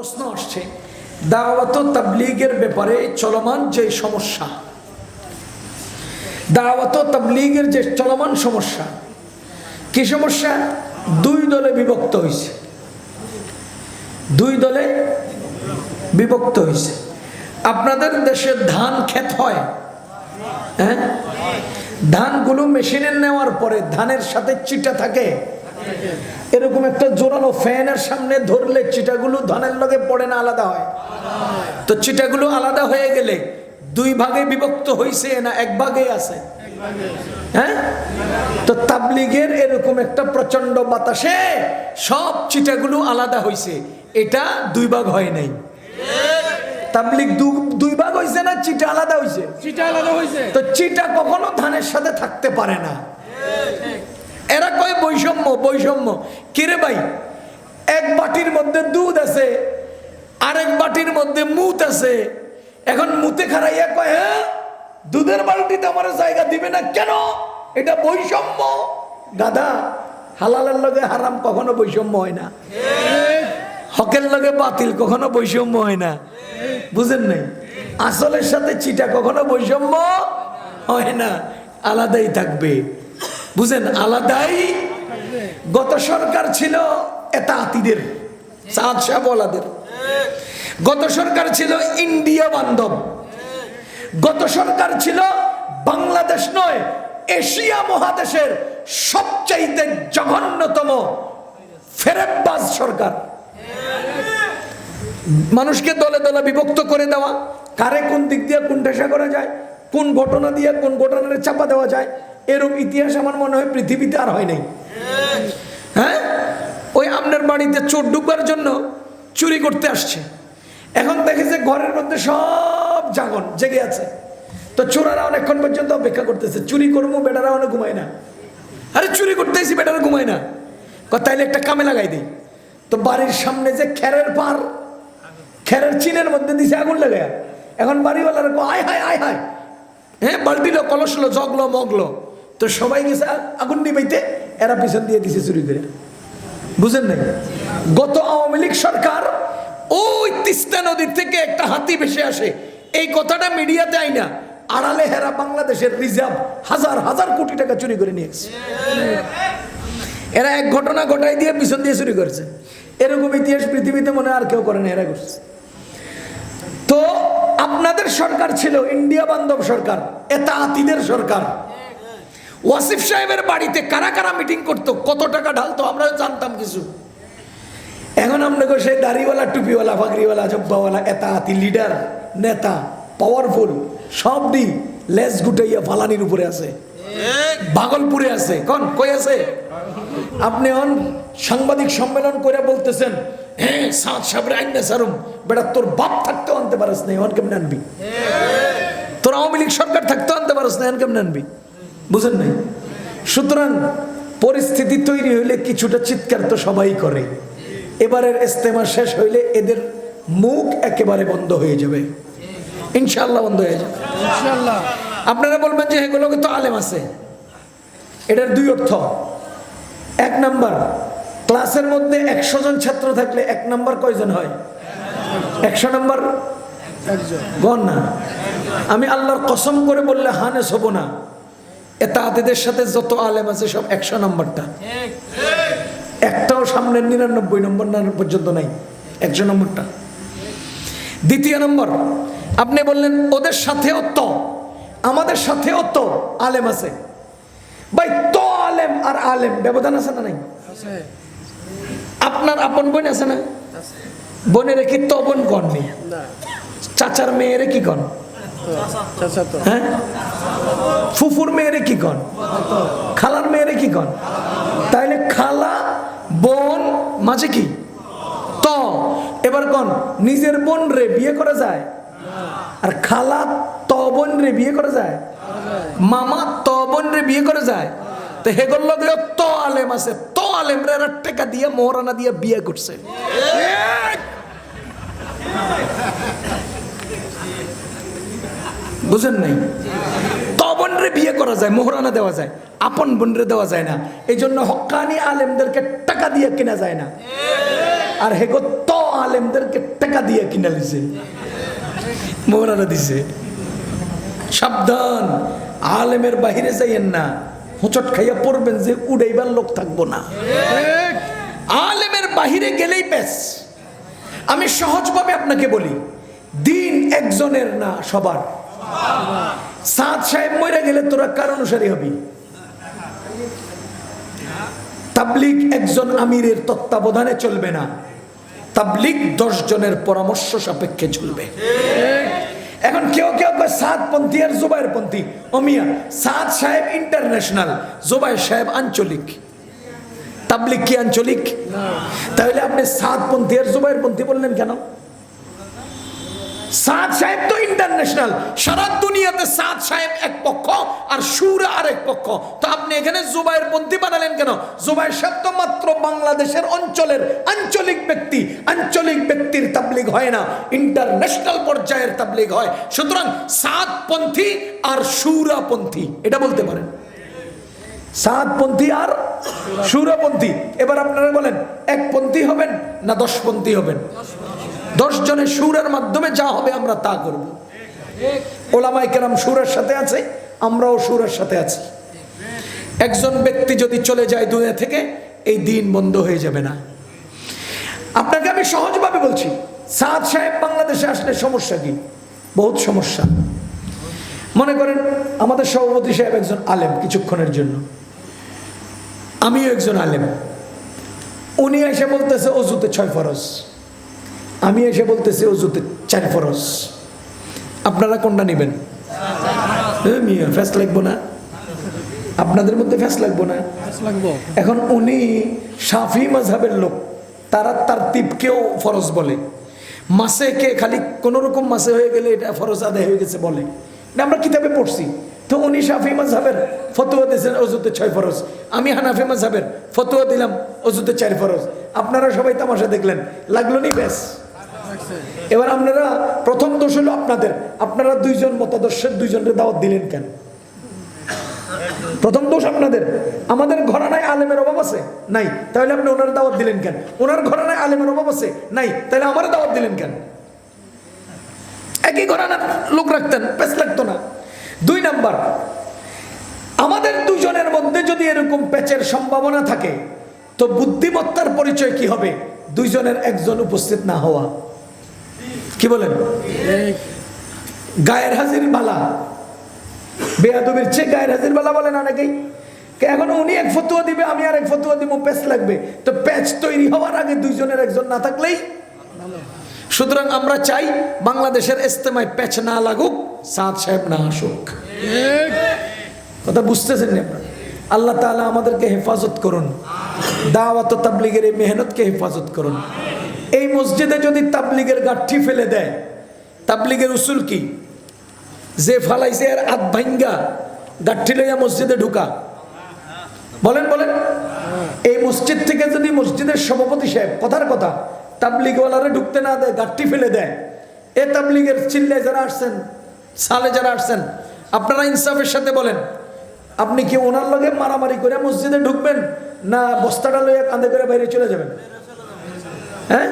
প্রশ্ন আসছে, দাওয়াত তাবলিগের ব্যাপারে চলমান যে সমস্যা, দাওয়াত তাবলিগের যে চলমান সমস্যা, কি সমস্যা? দুই দলে বিভক্ত হয়েছে দুই দলে বিভক্ত হয়েছে আপনাদের দেশে ধান ক্ষেত হয় হ্যাঁ? ধানগুলো মেশিনে নেওয়ার পরে ধানের সাথে চিটা থাকে। এরকম একটা জোরালো ফ্যানের সামনে ধরলে চিটাগুলো ধানের লগে পড়ে না আলাদা হয়। তো চিটাগুলো আলাদা হয়ে গেলে দুই ভাগে বিভক্ত হয়েছে না এক ভাগে আছে। হ্যাঁ? তো তাবলিগের এরকম একটা প্রচণ্ড বাতাসে সব চিটাগুলো আলাদা হয়েছে এটা দুই ভাগ হয় নাই। তাবলিগ দু- দুই ভাগ হয়েছে না চিটা আলাদা হয়েছে চিটা আলাদা হয়েছে তো চিটা কখনো ধানের সাথে থাকতে পারে না। এরা কয় বৈষম্য বৈষম্য? কিরে ভাই? এক বাটির মধ্যে দুধ আছে, আরেক বাটির মধ্যে মুত আছে। এখন মুতে খারাইয়া কয় হ্যাঁ? দুধের বালতিতে আমার জায়গা দিবে না কেন? এটা বৈষম্য? দাদা হালালের লগে হারাম কখনো বৈষম্য হয় না। হকের লগে বাতিল কখনো বৈষম্য হয় না। বুঝেন নাই? আসলের সাথে চিটা কখনো বৈষম্য হয় না। আলাদাই থাকবে। বুঝেন, আলাদাই গত সরকার ছিল এটা আতিদের শাহওয়ালাদের গত সরকার ছিল ইন্ডিয়া বান্ধব। গত সরকার ছিল বাংলাদেশ নয়, এশিয়া মহাদেশের সবচাইতে জঘন্যতম ফেরেববাজ সরকার। মানুষকে দলে দলে বিভক্ত করে দেওয়া, কারে কোন দিক দিয়ে কোন ঠেসা করা যায়? কোন ঘটনা দিয়ে কোন ঘটনার চাপা দেওয়া যায়? এরূপ ইতিহাস আমার মনে হয় পৃথিবীতে আর হয় নাই। হ্যাঁ? ওই আপনার বাড়িতে চোর ঢুকবার জন্য চুরি করতে আসছে। এখন দেখেছে ঘরের মধ্যে সব জাগন, জেগে আছে। তো চোরারা অনেকক্ষণ পর্যন্ত অপেক্ষা করতেছে, চুরি করব, বেটারা অনেক ঘুমায় না। আরে চুরি করতেছি বেটারা ঘুমায় না। তাইলে একটা কামে লাগাই দিই। তো বাড়ির সামনে যে খেরের পার, খেরের চিনের মধ্যে দিছে আগুন লাগায়। এখন বাড়িওয়ালার আয় হায় আয় হায় হ্যাঁ বালতিলো কলসলো জগলো, মগলো। তো সবাই গেছে আগুন নিবাইতে, এরা পিছন দিয়ে দিছে চুরি করে। বুঝেন নাই? গত আওয়ামী লীগ সরকার ওই তিস্তা নদীর থেকে একটা হাতি ভেসে আসে। এই কথাটা মিডিয়াতে আই না আড়ালে হেরা বাংলাদেশের রিজার্ভ হাজার হাজার কোটি টাকা চুরি করে নিয়ে গেছে। এরা এক ঘটনা ঘটাই দিয়ে পিছন দিয়ে চুরি করেছে। এরকম ইতিহাস পৃথিবীতে মনে আর কেউ করে না, এরা করছে। তো আপনাদের সরকার ছিল ইন্ডিয়া বান্ধব সরকার এটা আতিদের সরকার। ওয়াসিফ সাহেবের বাড়িতে কারা কারা মিটিং করতো কত টাকা ঢালতো আমরা জানতাম কিছু। এখন আপনাকে সেই দাড়িওয়ালা টুপিওয়ালা ফাগরিওয়ালা জব্বাওয়ালা এটা আতি লিডার নেতা পাওয়ারফুল সব দি লেজ গুটাইয়া ফালানির উপরে আছে। ভাগলপুরে আছে। কোন কই আছে? আপনি অন সাংবাদিক সম্মেলন করে বলতেছেন হ্যাঁ সাত সাবরে আইনে সারুম বেটা তোর বাপ থাকতেও আনতে পারিস না এখন কেমন আনবি? তোর আওয়ামী লীগ সরকার থাকতেও আনতে পারিস না এখন কেমন আনবি? বুঝেন নাই? সুতরাং পরিস্থিতি তৈরি হইলে কিছুটা চিৎকার তো সবাই করে। এবারের ইস্তেমা শেষ হইলে এদের মুখ একেবারে বন্ধ হয়ে যাবে। ইনশাল্লাহ বন্ধ হয়ে যাবে। ইনশাআল্লাহ। আপনারা বলবেন যে এগুলোকে তো আলেম আছে। এটার দুই অর্থ। এক নাম্বার। ক্লাসের মধ্যে একশো জন ছাত্র থাকলে এক নাম্বার কয়জন হয়? একশো নাম্বার? গণ না। আমি আল্লাহর কসম করে বললে হানেস হব না। এ আতেদের সাথে যত আলেম আছে সব একশো নাম্বারটা। একটাও সামনের নিরানব্বই নম্বর না পর্যন্ত নাই। একশো নম্বরটা। দ্বিতীয় নম্বর, আপনি বললেন, ওদের সাথে তো আমাদের সাথে তো আলেম আছে। আর আলেম ব্যবধান আছে না নাই? আপনার আপন বোন আছে না? বোনের কি তো বোন কননি না। চাচার মেয়েরে কি কন? হ্যাঁ? ফুফুর মেয়েরে কি কন? খালার মেয়েরে কি কন? তাইলে খালা বোন মাঝে কি? ত। এবার কন নিজের বোন রে বিয়ে করা যায়? আর খালা ত বোন রে বিয়ে করা যায়। মামা ত বোন রে বিয়ে করা যায়? তো হেগর লগে ত আলেম আছে, ত আলেম এরা টেকা দিয়ে মোহরানা দিয়ে বিয়ে করছে। বুঝেন নাই? ত বোনরে বিয়ে করা যায় মোহরানা দেওয়া যায়, আপন বোনরে দেওয়া যায় না। এই জন্য হকানি আলেমদেরকে টাকা দিয়ে কেনা যায় না। আর হেগো ত আলেমদেরকে টাকা দিয়ে কিনা দিছে মোহরানা দিছে। সাবধান, আলেমের বাহিরে যাইয়েন না। হোঁচট খাইয়া পড়বেন যে উড়াইবার লোক থাকব না। আলেমের বাহিরে গেলেই ব্যাস। আমি সহজভাবে আপনাকে বলি দিন একজনের না সবার। সাদ সাহেব মরে গেলে তোরা কার অনুসারী হবি? তাবলিগ একজন আমিরের তত্ত্বাবধানে চলবে না। তাবলিগ দশ জনের পরামর্শ সাপেক্ষে চলবে। এখন কেউ কেউ কয় সাত পন্থী আর জুবাইর পন্থী। অমিয়া সাত সাহেব ইন্টারন্যাশনাল জুবাই সাহেব আঞ্চলিক। তাবলিক কি আঞ্চলিক? তাহলে আপনি সাত পন্থী আর জুবাইর পন্থী বললেন কেন? সাদ সাহেব তো ইন্টারন্যাশনাল সারা দুনিয়াতে সাদ সাহেব এক পক্ষ আর সুর আর এক পক্ষ। তো আপনি এখানে জুবাইর পন্থী বানালেন কেন? জুবাইর সাহেব তো মাত্র বাংলাদেশের অঞ্চলের আঞ্চলিক ব্যক্তি। আঞ্চলিক ব্যক্তির তাবলিগ হয় না। ইন্টারন্যাশনাল পর্যায়ের তাবলিগ হয়। সুতরাং সাত পন্থী আর সুরা পন্থী এটা বলতে পারেন। সাতপন্থী আর সুরপন্থী। এবার আপনারা বলেন এক পন্থী হবেন না দশ পন্থী হবেন? দশ জনের সুরের মাধ্যমে যা হবে আমরা তা করব। ওলামাই কেরাম সুরের সাথে আছে, আমরাও সুরের সাথে আছি। একজন ব্যক্তি যদি চলে যায় দুনিয়া থেকে, এই দিন বন্ধ হয়ে যাবে না। আপনাকে আমি সহজভাবে বলছি, সাদ সাহেব বাংলাদেশে আসলে সমস্যা কি? বহুত সমস্যা। মনে করেন, আমাদের সভাপতি সাহেব একজন আলেম কিছুক্ষণের জন্য। আমিও একজন আলেম। উনি এসে বলতেছে, অজুতে ছয় ফরজ। আমি এসে বলতেছি অজুতে চার ফরজ। আপনারা কোনটা নেবেন? ফ্যাস লাগবো না। আপনাদের মধ্যে ফ্যাস লাগবো না। এখন উনি সাফি মাঝহাবের লোক তারা তার তিপকেও ফরজ বলে। মাসে কে খালি কোন রকম মাসে হয়ে গেলে এটা ফরজ আদায় হয়ে গেছে বলে। এটা আমরা কিতাবে পড়ছি। তো উনি সাফি মাঝহাবের ফতোয়া দিয়েছেন অজুতে ছয় ফরজ। আমি হানাফি মাঝহাবের ফতোয়া দিলাম অজুতে চার ফরজ। আপনারা সবাই তামাশা দেখলেন লাগল নি ব্যাস। এবার আপনারা প্রথম দোষ হলো আপনাদের। আপনারা দুইজন মতাদর্শের দুইজনের দাওয়াত দিলেন কেন? প্রথম দোষ আপনাদের। আমাদের ঘরানায় আলেমের অভাব আছে? নাই। তাহলে আপনি ওনার দাওয়াত দিলেন কেন? ওনার ঘরানায় আলেমের অভাব আছে? নাই। তাহলে আমার দাওয়াত দিলেন কেন? একই ঘরানার লোক রাখতেন পেস লাগতো না। দুই নাম্বার, আমাদের দুজনের মধ্যে যদি এরকম প্যাচের সম্ভাবনা থাকে, তো বুদ্ধিমত্তার পরিচয় কি হবে? দুইজনের একজন উপস্থিত না হওয়া। বলেন? গায়ের হাজির বালা। বেয়াদবির চেয়ে গায়ের হাজির বালা বলেন অনেকেই। এখন উনি এক ফতুয়া দিবে, আমি আর এক ফতুয়া দিব, প্যাচ লাগবে। তো প্যাচ তৈরি হওয়ার আগে দুইজনের একজন না থাকলেই সুতরাং আমরা চাই বাংলাদেশের ইস্তেমায় প্যাচ না লাগুক, সাদ সাহেব না আসুক। কথা বুঝতেছেন? আল্লাহ তাআলা আমাদেরকে হেফাজত করুন। দাওয়াত তাবলিগের এই মেহনতকে হেফাজত করুন। এই মসজিদে যদি তাবলিগের গাঠি ফেলে দেয়, তাবলিগের উসুল কি? যে ফালাইছে এর আধ ভাঙ্গা গাঠি লইয়া মসজিদে ঢুকা। বলেন বলেন। এই মসজিদ থেকে যদি মসজিদের সভাপতি সাহেব, কথার কথা, তাবলিগওয়ালারা ঢুকতে না দেয়, গাঠি ফেলে দেয়, এ তাবলিগের চিল্লায় যারা আসছেন, সালে যারা আসছেন, আপনারা ইনসাফের সাথে বলেন, আপনি কি ওনার লগে মারামারি করে মসজিদে ঢুকবেন, না বস্তাটা লইয়া কাঁধে করে বাইরে চলে যাবেন? হ্যাঁ?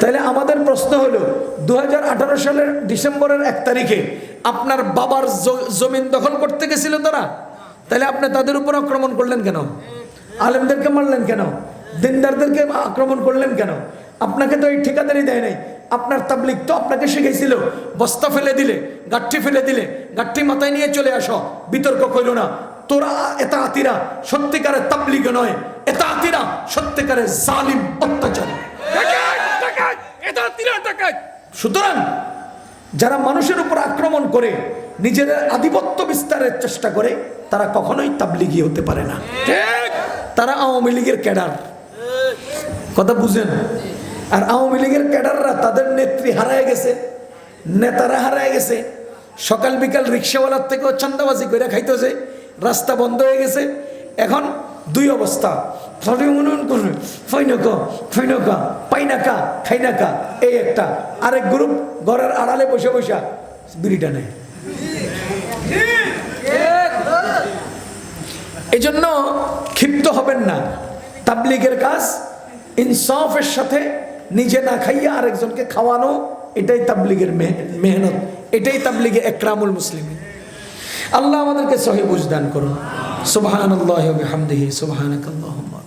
তাহলে আমাদের প্রশ্ন হলো দু হাজার আঠারো সালের ডিসেম্বরের এক তারিখে আপনার বাবার জমিন দখল করতে গেছিল তারা? তাহলে আপনি তাদের উপর আক্রমণ করলেন কেন? আলেমদেরকে মারলেন কেন? দিনদারদেরকে আক্রমণ করলেন কেন? আপনাকে তো এই ঠিকাদারি দেয় নাই। আপনার তাবলিক তো আপনাকে শিখেছিল বস্তা ফেলে দিলে, গাঠি ফেলে দিলে, গাঠি মাথায় নিয়ে চলে আসো, বিতর্ক কইল না। তোরা এটা আতিরা, সত্যিকারের তাবলিগ নয় এটা আতিরা, সত্যিকারের জালিম অত্যাচারী। সুতরাং যারা মানুষের উপর আক্রমণ করে নিজেদের আধিপত্য বিস্তারের চেষ্টা করে তারা কখনোই তাবলিগি হতে পারে না। তারা আওয়ামী লীগের ক্যাডার। কথা বুঝেন? আর আওয়ামী লীগের ক্যাডাররা তাদের নেত্রী হারায় গেছে নেতারা হারায় গেছে। সকাল বিকাল রিক্সাওয়ালার থেকেও চান্দাবাজি করে খাইতেছে রাস্তা বন্ধ হয়ে গেছে। এখন দুই অবস্থা। ফৈনকা ফৈনকা, পাইনাকা, খাইনাকা, এই একটা। আরেক গ্রুপ ঘরের আড়ালে বসে বসে বিড়িটা নেয় এই জন্য ক্ষিপ্ত হবেন না। তাবলিগের কাজ, ইনসাফের সাথে নিজে না খাইয়া আরেকজনকে খাওয়ানো, এটাই তাবলিগের মেহ- মেহনত। এটাই তাবলিগে একরামুল মুসলিম আল্লাহ আমাদেরকে সহি বুঝদান করুন। সুবহানাল্লাহি ওয়া বিহামদিহি, সুবহানাকাল্লাহুম্মা।